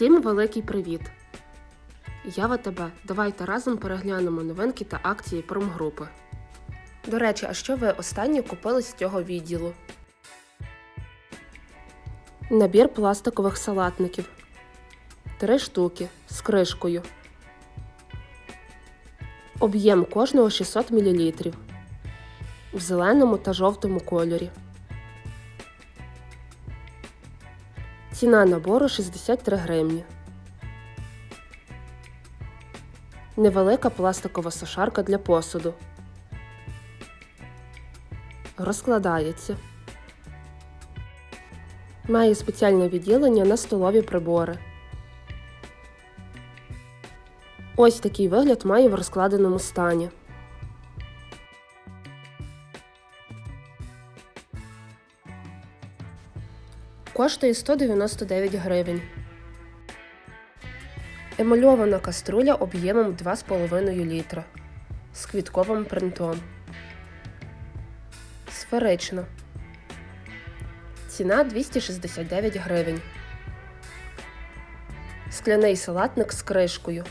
Всім великий привіт! Я ВТБ. Давайте разом переглянемо новинки та акції промгрупи. До речі, а що ви останнє купили з цього відділу? Набір пластикових салатників. Три штуки з кришкою. Об'єм кожного 600 мл. В зеленому та жовтому кольорі. Ціна набору 63 гривні. Невелика пластикова сушарка для посуду. Розкладається. Має спеціальне відділення на столові прибори. Ось такий вигляд має в розкладеному стані. Коштує 199 гривень. Емальована каструля об'ємом 2,5 літра з квітковим принтом. Сферична. Ціна 269 гривень. Скляний салатник з кришкою.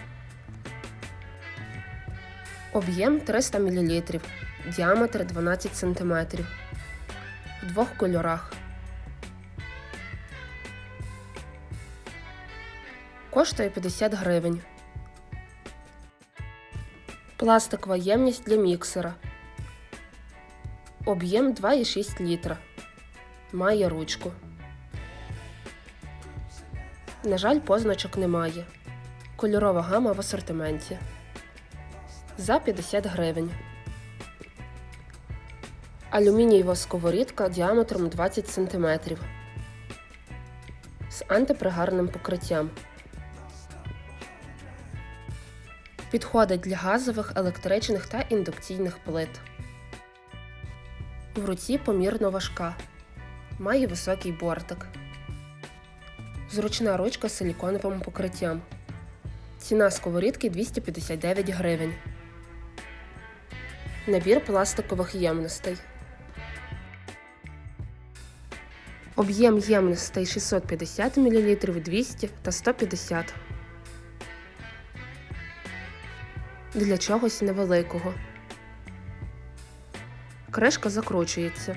Об'єм 300 мл. Діаметр 12 см. В двох кольорах. Коштує 50 гривень. Пластикова ємність для міксера. Об'єм 2,6 літра. Має ручку. На жаль, позначок немає. Кольорова гама в асортименті. За 50 гривень. Алюмінієва сковорідка діаметром 20 см. З антипригарним покриттям. Підходить для газових, електричних та індукційних плит. В руці помірно важка. Має високий бортик. Зручна ручка з силіконовим покриттям. Ціна сковорідки 259 гривень. Набір пластикових ємностей. Об'єм ємностей 650 мл, 200 та 150 для чогось невеликого. Кришка закручується.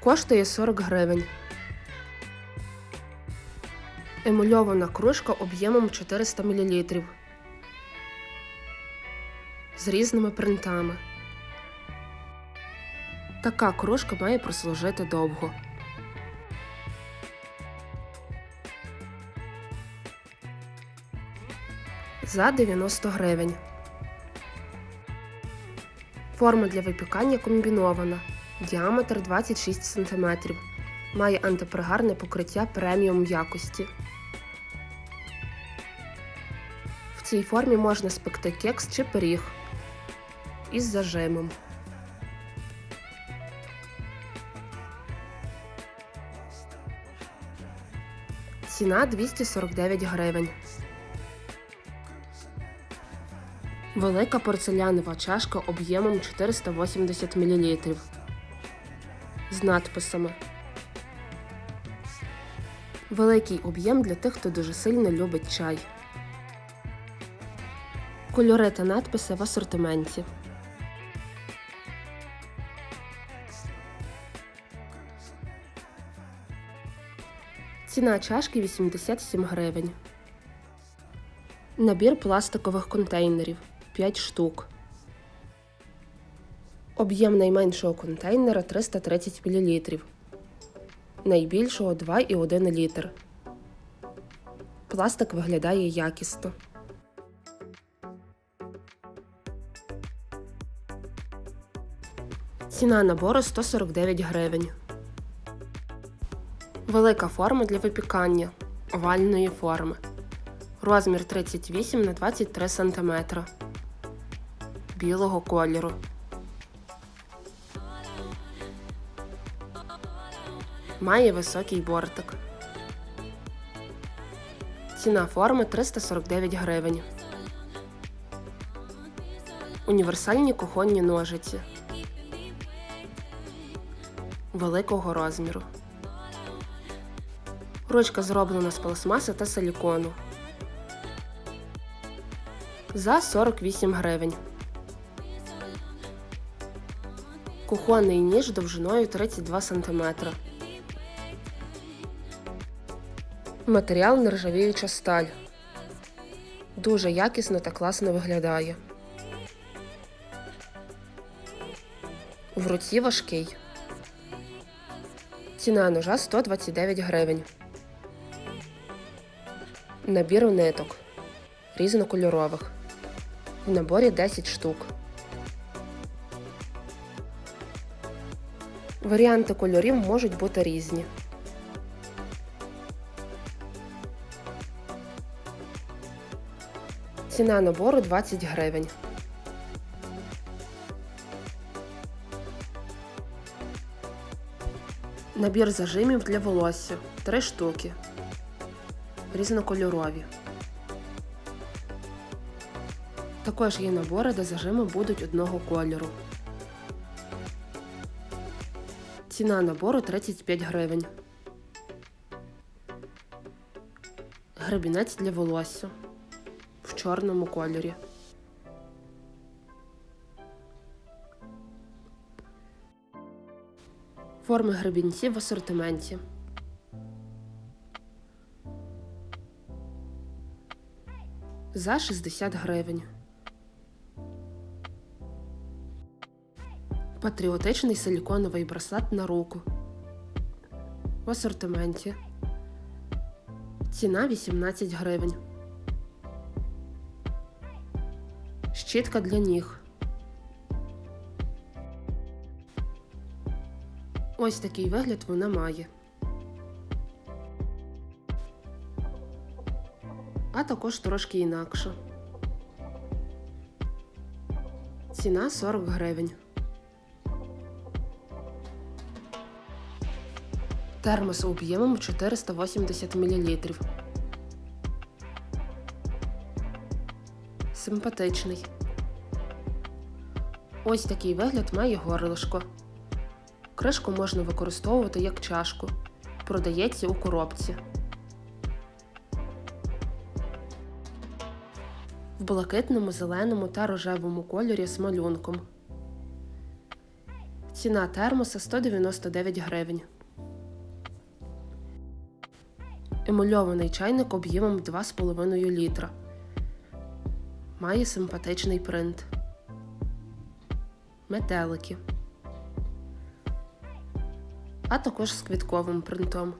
Коштує 40 гривень. Емульована кружка об'ємом 400 мл. З різними принтами. Така кружка має прослужити довго. За 90 гривень. Форма для випікання комбінована. Діаметр 26 см. Має антипригарне покриття преміум якості. В цій формі можна спекти кекс чи пиріг із зажимом. Ціна 249 гривень. Велика порцелянова чашка об'ємом 480 мл. З надписами. Великий об'єм для тих, хто дуже сильно любить чай. Кольори та надписи в асортименті. Ціна чашки 87 гривень. Набір пластикових контейнерів 5 штук. Об'єм найменшого контейнера 330 мл. Найбільшого 2,1 літр. Пластик виглядає якісно. Ціна набору 149 гривень. Велика форма для випікання овальної форми. Розмір 38 на 23 см. Білого кольору. Має високий бортик. Ціна форми 349 гривень. Універсальні кухонні ножиці. великого розміру. Ручка зроблена з пластмаси та силікону. За 48 гривень. Кухонний ніж довжиною 32 см. Матеріал нержавіюча сталь. Дуже якісно та класно виглядає. В руці важкий. Ціна ножа 129 гривень. Набір ниток різнокольорових. В наборі 10 штук. Варіанти кольорів можуть бути різні. Ціна набору 20 гривень. Набір зажимів для волосся 3 штуки. Різнокольорові. Також є набори, де зажими будуть одного кольору. Ціна набору 35 гривень. Гребінець для волосся в чорному кольорі. Форми гребінців в асортименті. За 60 гривень. Патріотичний силіконовий браслет на руку. В асортименті. Ціна 18 гривень. Щітка для ніг. Ось такий вигляд вона має. А також трошки інакше. Ціна 40 гривень. Термос об'ємом 480 мл. Симпатичний. Ось такий вигляд має горлишко. Кришку можна використовувати як чашку. Продається у коробці. В блакитному, зеленому та рожевому кольорі з малюнком. Ціна термоса 199 гривень. Емульований чайник об'ємом 2,5 літра. Має симпатичний принт. Метелики. А також з квітковим принтом.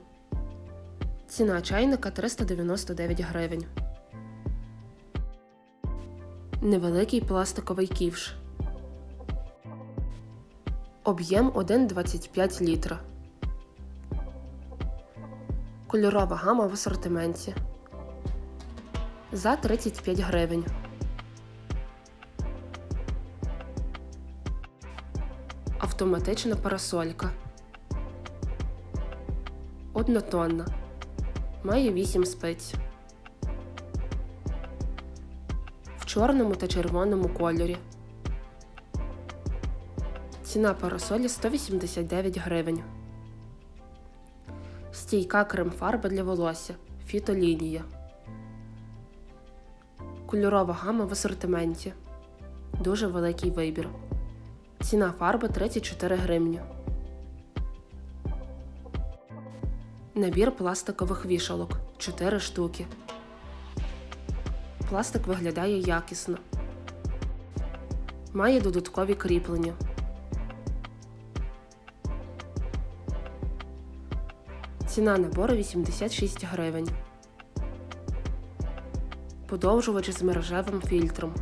Ціна чайника 399 гривень. Невеликий пластиковий ківш. Об'єм 1,25 літра. Кольорова гама в асортименті. За 35 гривень. Автоматична парасолька. Однотонна. Має 8 спиць. В чорному та червоному кольорі. Ціна парасолі 189 гривень. Стійка крем-фарба для волосся. Фітолінія. Кольорова гама в асортименті. Дуже великий вибір. Ціна фарби 34 гривні. Набір пластикових вішалок 4 штуки. Пластик виглядає якісно. Має додаткові кріплення. Ціна набору 86 гривень. Подовжувач з мережевим фільтром.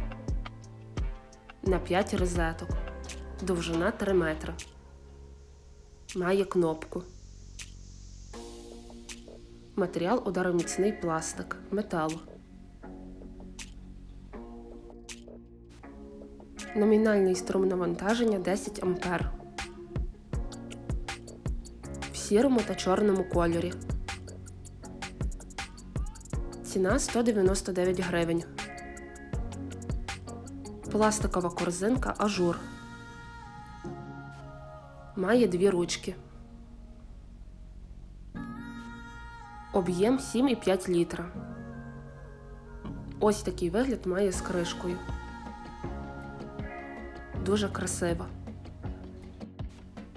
На 5 розеток. Довжина 3 метри. Має кнопку. Матеріал удароміцний пластик. Металу. Номінальний струм навантаження 10 А сірому та чорному кольорі. Ціна 199 гривень. Пластикова корзинка ажур. Має дві ручки. Об'єм 7,5 літра. Ось такий вигляд має з кришкою. Дуже красива.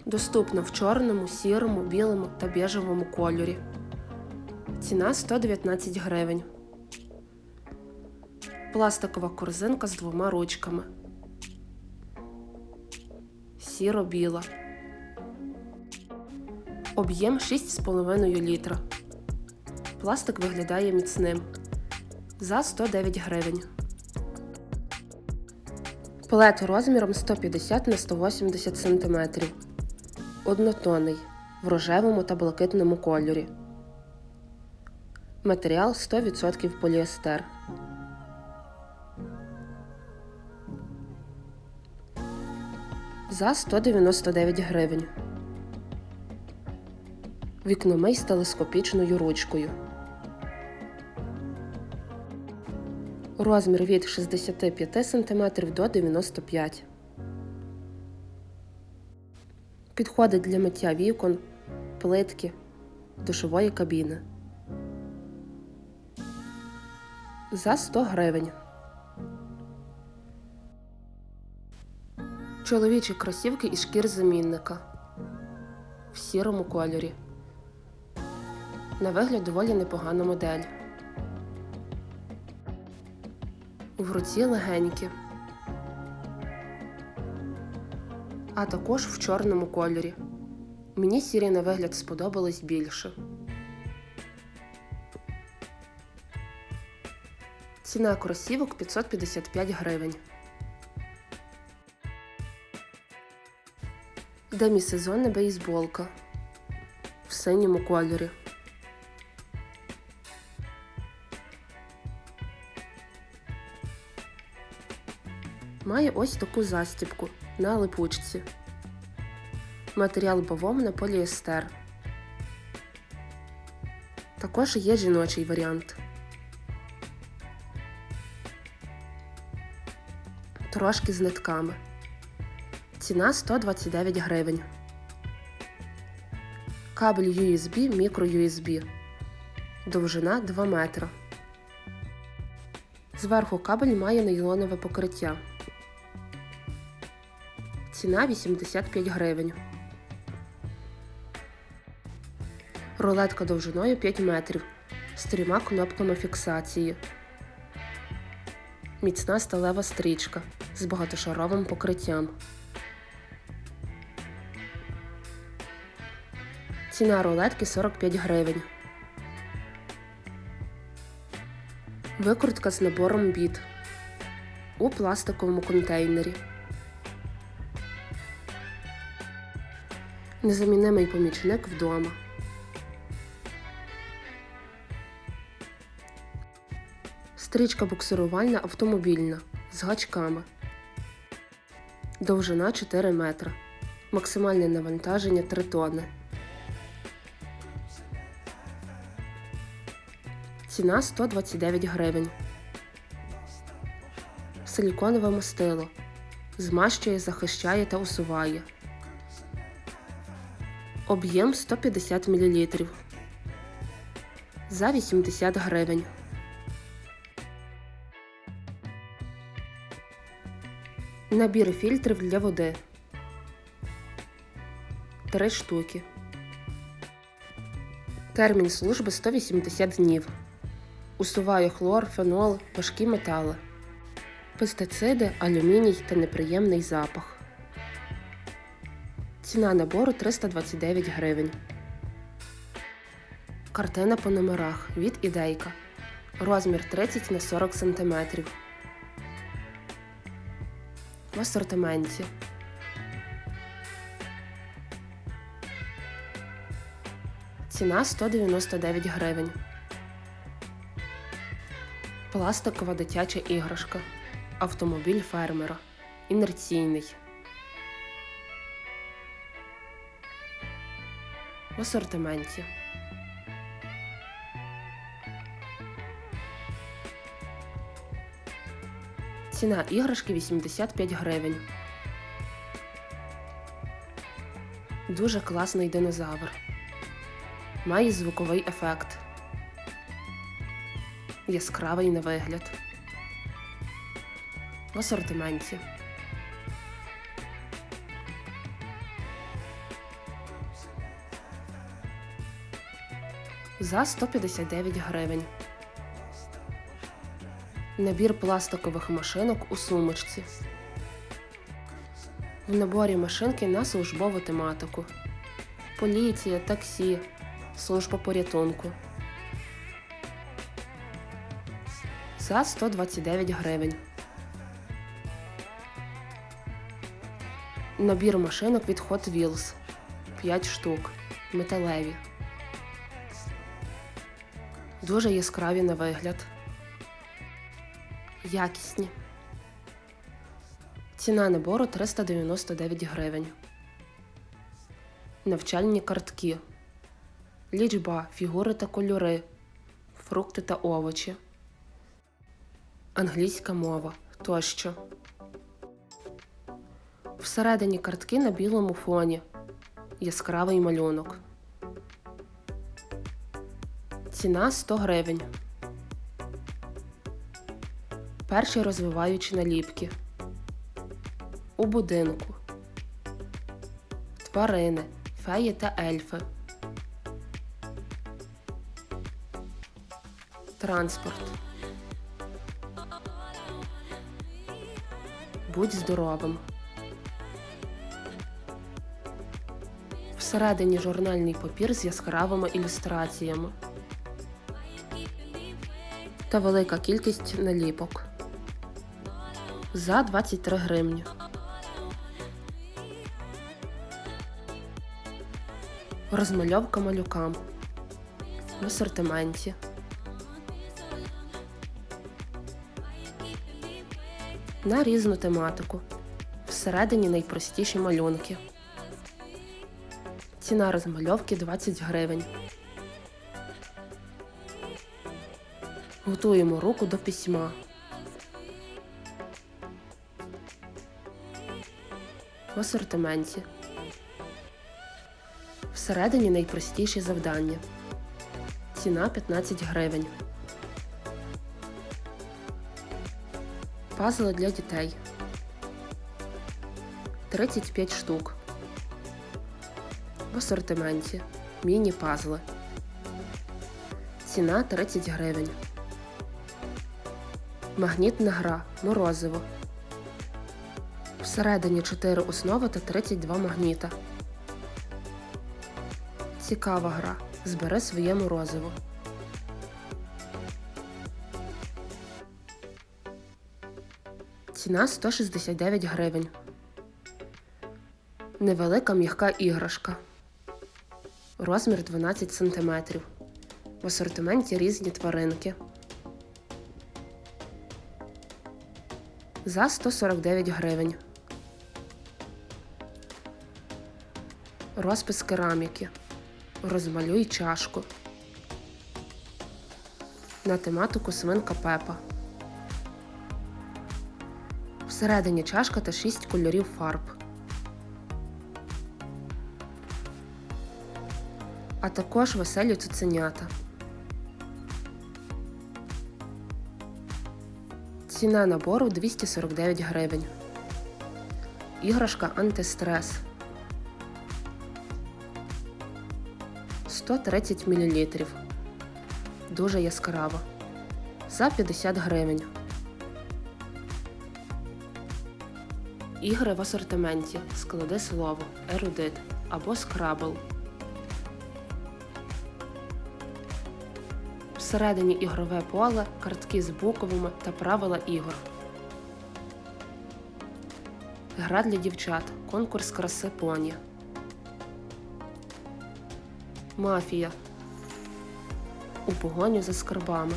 Доступно в чорному, сірому, білому та біжевому кольорі. Ціна 119 гривень. Пластикова корзинка з двома ручками. Сіро-біла. Об'єм 6,5 літра. Пластик виглядає міцним. За 109 гривень. Пелет розміром 150 на 180 см. Однотонний в рожевому та блакитному кольорі. Матеріал 100% поліестер. За 199 гривень. Вікномий з телескопічною ручкою. Розмір від 65 см до 95 Підходить для миття вікон, плитки, душової кабіни. За 100 гривень. Чоловічі кросівки із шкір замінника в сірому кольорі. На вигляд доволі непогана модель. В руці легенькі, а також в чорному кольорі. Мені сірі на вигляд сподобались більше. Ціна кросівок 555 гривень. Демісезонна бейсболка в синьому кольорі. Має ось таку застібку на липучці. Матеріал бавовна поліестер. Також є жіночий варіант. Трошки з нитками. Ціна 129 гривень. Кабель USB мікро-USB. Довжина 2 метра. Зверху кабель має нейлонове покриття. Ціна 85 гривень. Рулетка довжиною 5 метрів з трьома кнопками фіксації. Міцна сталева стрічка з багатошаровим покриттям. Ціна рулетки 45 гривень. Викрутка з набором біт у пластиковому контейнері. Незамінимий помічник вдома. Стрічка буксирувальна автомобільна з гачками. Довжина 4 метра. Максимальне навантаження 3 тонни. Ціна 129 гривень. Силіконове мастило. Змащує, захищає та усуває. Об'єм 150 мл. За 80 гривень. Набір фільтрів для води. Три штуки. Термін служби 180 днів. Усуває хлор, фенол, важкі метали, пестициди, алюміній та неприємний запах. Ціна набору 329 гривень. Картина по номерах від ідейка. Розмір 30 на 40 см. В асортименті. Ціна 199 гривень. Пластикова дитяча іграшка. Автомобіль фермера. Інерційний. В асортименті. Ціна іграшки 85 гривень. Дуже класний динозавр. Має звуковий ефект. Яскравий на вигляд. В асортименті. За 159 гривень. Набір пластикових машинок у сумочці. В наборі машинки на службову тематику. Поліція, таксі, служба порятунку. За 129 гривень. Набір машинок від Hot Wheels 5 штук. Металеві. Дуже яскраві на вигляд. Якісні. Ціна набору 399 гривень. Навчальні картки. Лічба, фігури та кольори. Фрукти та овочі. Англійська мова тощо. Всередині картки на білому фоні. Яскравий малюнок. Ціна 100 гривень. Перші розвиваючі наліпки. У будинку. Тварини, феї та ельфи. Транспорт. Будь здоровим. Всередині журнальний папір з яскравими ілюстраціями та велика кількість наліпок. За 23 гривні. Розмальовка малюкам в асортименті. На різну тематику. Всередині найпростіші малюнки. Ціна розмальовки 20 гривень. Готуємо руку до письма. В асортименті. Всередині найпростіші завдання. Ціна 15 гривень. Пазли для дітей. 35 штук. В асортименті. Міні-пазли. Ціна 30 гривень. Магнітна гра Морозиво. Всередині 4 основи та 32 магніта. Цікава гра. Збери своє морозиво. Ціна 169 гривень. Невелика м'яка іграшка. Розмір 12 см. В асортименті різні тваринки. За 149 гривень. Розпис кераміки. Розмалюй чашку. На тематику свинка Пепа. Всередині чашка та 6 кольорів фарб. А також веселі цуценята. Ціна набору 249 гривень. Іграшка антистрес 130 мл. Дуже яскрава. За 50 гривень. Ігри в асортименті. Склади слово, ерудит або скрабл. Всередині ігрове поле, картки з буквами та правила ігор. Гра для дівчат. Конкурс краси поні. Мафія. У погоню за скарбами.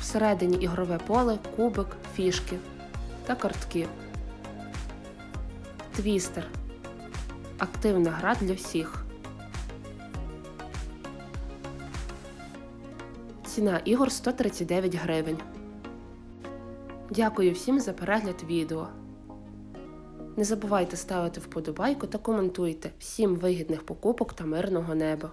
Всередині ігрове поле, кубик, фішки та картки. Твістер. Активна гра для всіх. Ціна ігор 139 гривень. Дякую всім за перегляд відео. Не забувайте ставити вподобайку та коментуйте. Всім вигідних покупок та мирного неба!